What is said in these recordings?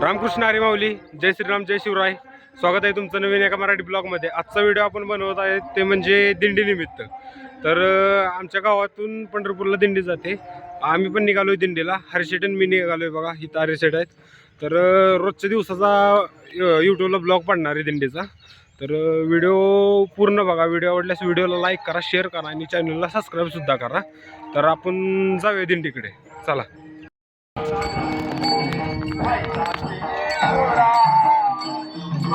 रामकृष्ण हरी माऊली जय श्रीराम जय शिवराय. स्वागत आहे तुमचं नवीन एका मराठी ब्लॉगमध्ये. आजचा व्हिडिओ आपण बनवत आहे ते म्हणजे दिंडीनिमित्त तर आमच्या गावातून पंढरपूरला दिंडी जाते. आम्ही पण निघालो आहे दिंडीला. हरिशेटन आणि मी निघालो आहे बघा इथं हरिशेट आहेत. तर रोजच्या दिवसाचा यूट्यूबला ब्लॉग पडणार आहे दिंडीचा. तर व्हिडिओ पूर्ण बघा. व्हिडिओ आवडल्यास व्हिडिओला लाईक करा शेअर करा आणि चॅनलला सबस्क्राईबसुद्धा करा. तर आपण जाऊया दिंडीकडे. चला. I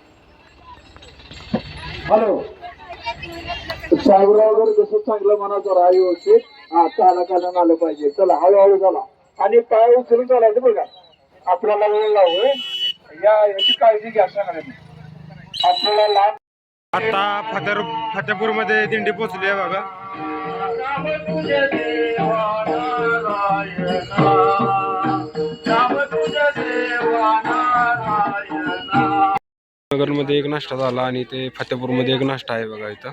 hello. साहेबराव वगैरे जसं चांगलं मनाचं राहा व्यवस्थित. हा चाला कालन आलं पाहिजे. चला हळूहळू चला. आणि पाय उचलून चालायचं बघा आपल्याला वेळ लावू या याची काळजी घ्या सांगण्याची आपल्याला लांब आता फतेर फतेपूरमध्ये दिंडी पोचली आहे बघा. नगरमध्ये एक नाश्ता झाला आणि ते फतेपूरमध्ये एक नाश्ता आहे बघा इथं.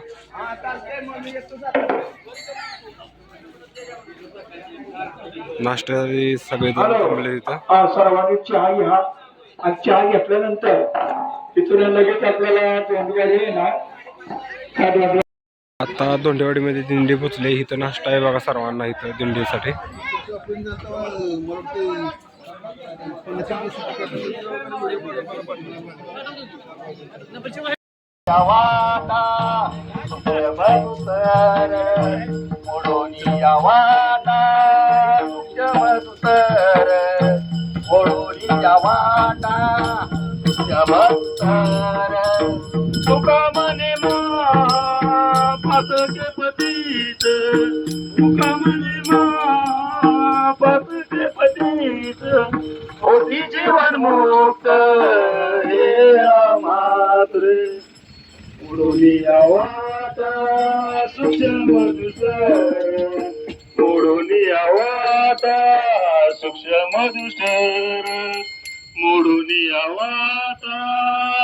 नाश्ता सगळे थांबले इथं. हा सर्वांनी चहा घ्या. आणि चहा घेतल्यानंतर तिथून लगेच आपल्याला आता दोंडेवाडीमध्ये दिंडी पोचली इथं नाश्ता आहे बघा सर्वांना इथं दिंडीसाठी. वाटा मधुसर मोडोनिया वाटा मधुसर मोडोनिया वाटा उडोली आवाता सूक्ष्म दुसर मोडोली आवाता सूक्ष्म दुसर मोडोली आवाता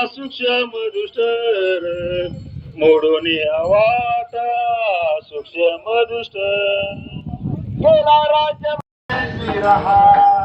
सूक्ष्म दुसर मोडोली आवाता सूक्ष्म दुसर गेला राज्य रहावे.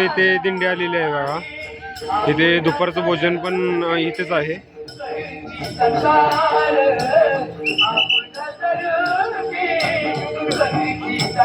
इथे दिंडी आलेली आहे बघा. इथे दुपारचं भोजन पण इथेच आहे.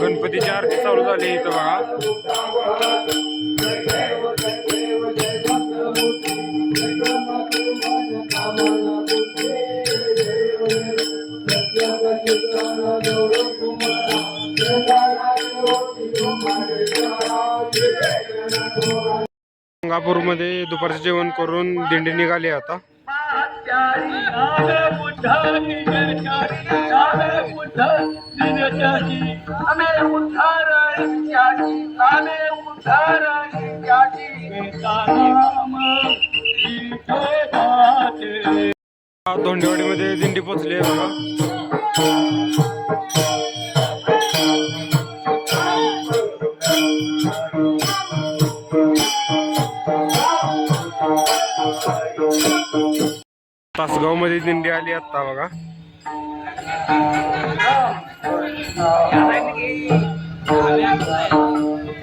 गणपतीची आरती चालू झाली इथं बघा. कोल्हापूरमध्ये दुपारचं जेवण करून दिंडी निघाली आता. दोंडेवाडीमध्ये दिंडी पोचली आहे बघा. तासगावमध्ये दिंडी आली आता बघा.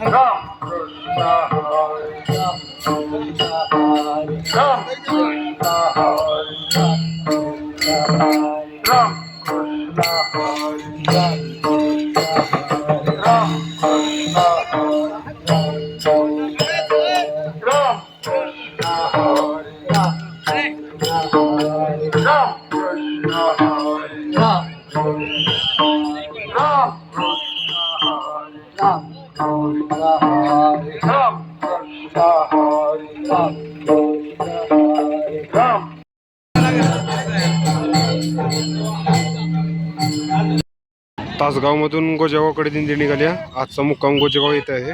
तासगाव तासगावमधून गोजेगावकडे दिंडी निघाली आजचा मुक्काम गोजेगाव येत आहे.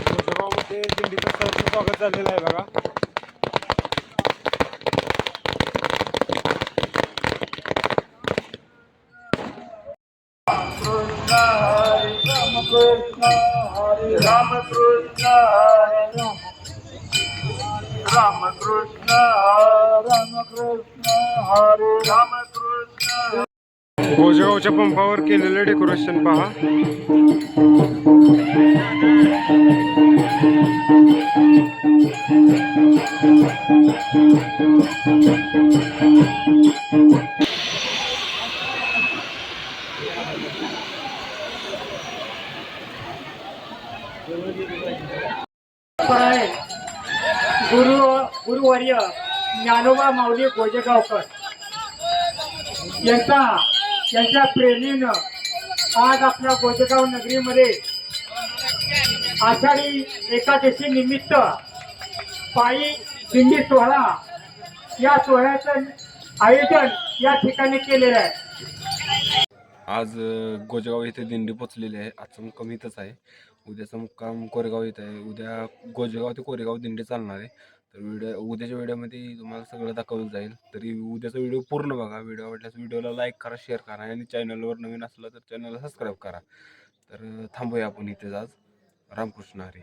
गोजेगावमध्ये दिंडीचं सहर्ष स्वागत झालेलं आहे बघा रामकृष्ण हरे रामकृष्ण हरे राम कृष्ण हरे रामकृष्ण गोजेगावच्या पंपावर केलेलं डेकोरेशन पहा. गुरु गुरुवर्य ज्ञानोबा माऊली गोजेगावकर. यांचा यांच्या प्रेरणेनं आज आपल्या गोजेगाव नगरीमध्ये आषाढी एकादशी निमित्त पायी दिंडी सोहळा या सोहळ्याचं आयोजन या ठिकाणी केलेलं आहे. आज गोजगाव गोजेगाव येथे दिंडी पोचलेली आहे. आजचा मुक्काम इथंच आहे. उद्याचा मुक्काम कोरेगाव येत आहे. उद्या गोजेगाव ते कोरेगाव दिंडी चालणार आहे. तर व्हिडिओ उद्याच्या व्हिडिओमध्ये तुम्हाला सगळं दाखवलं जाईल. तरी उद्याचा व्हिडिओ पूर्ण बघा. व्हिडिओ आवडल्यास व्हिडिओला लाईक करा शेअर करा आणि चॅनलवर नवीन असलं तर चॅनलला सबस्क्राईब करा. तर थांबूया आपण इथेच आज. रामकृष्ण हरी.